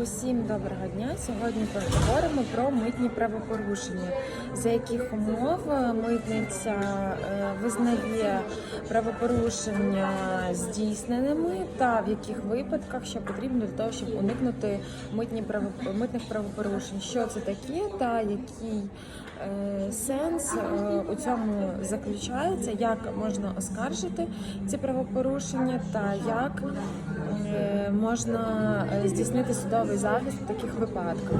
Усім доброго дня. Сьогодні поговоримо про митні правопорушення, за яких умов митниця е, визнає правопорушення здійсненими, та в яких випадках що потрібно для того, щоб уникнути митні митних правопорушень. Що це таке, та який е, сенс е, у цьому заключається, як можна оскаржити ці правопорушення, та як можна здійснити судовий захист в таких випадках.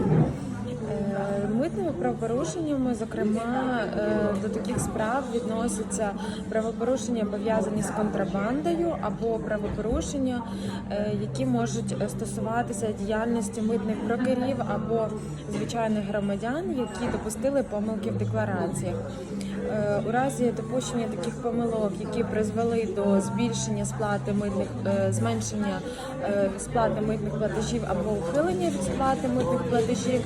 Е, Митними правопорушеннями, зокрема, е, до таких справ відносяться правопорушення пов'язані з контрабандою або правопорушення, е, які можуть стосуватися діяльності митних брокерів або звичайних громадян, які допустили помилки в деклараціях. У разі допущення таких помилок, які призвели до збільшення сплати митних зменшення сплати митних платежів або ухилення від сплати митних платежів,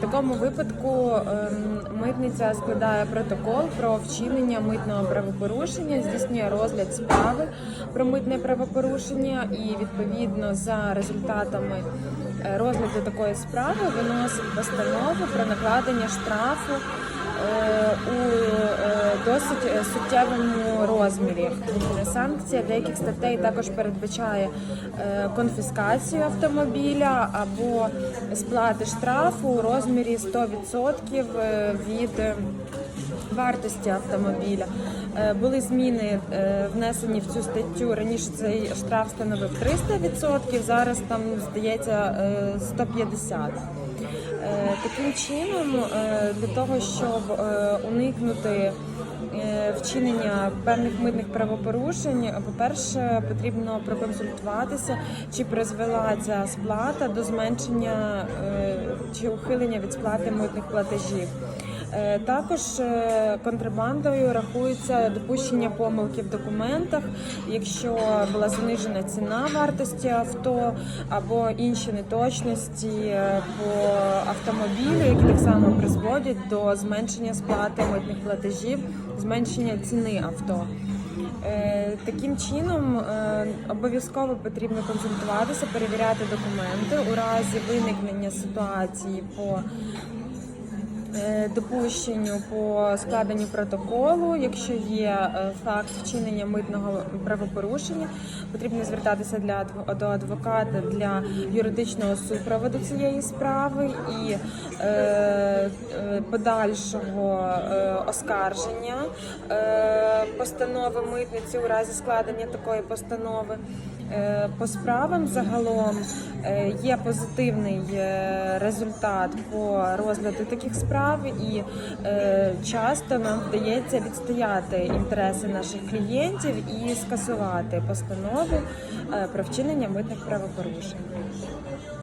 такому випадку ем, митниця складає протокол про вчинення митного правопорушення, здійснює розгляд справи про митне правопорушення і відповідно за результатами е, розгляду такої справи виносить постанову про накладення штрафу е, у е, досить суттєвому розмірі. Санкція деяких статей також передбачає конфіскацію автомобіля або сплати штрафу у розмірі 100% е, від е, вартості автомобіля. Е, Були зміни внесені в цю статтю. Раніше цей штраф становив 300%, зараз там здається е, 150%. Е, Таким чином, е, для того, щоб е, уникнути вчинення певних митних правопорушень, по-перше, потрібно проконсультуватися, чи призвела ця сплата до зменшення чи ухилення від сплати митних платежів. Е, Також е, контрабандою рахується допущення помилки в документах, якщо була занижена ціна вартості авто або інші неточності е, по автомобілю, які так само призводять до зменшення сплати митних платежів, зменшення ціни авто. Таким чином обов'язково потрібно консультуватися, перевіряти документи у разі виникнення ситуації по допущенню по складенню протоколу. Якщо є е, факт вчинення митного правопорушення, потрібно звертатися для до адвоката для юридичного супроводу цієї справи і е, е, подальшого е, оскарження е, постанови митниці у разі складення такої постанови. Е, По справам загалом е, є позитивний е, результат по розгляду таких справ, і часто нам вдається відстояти інтереси наших клієнтів і скасувати постанову про вчинення митних правопорушень.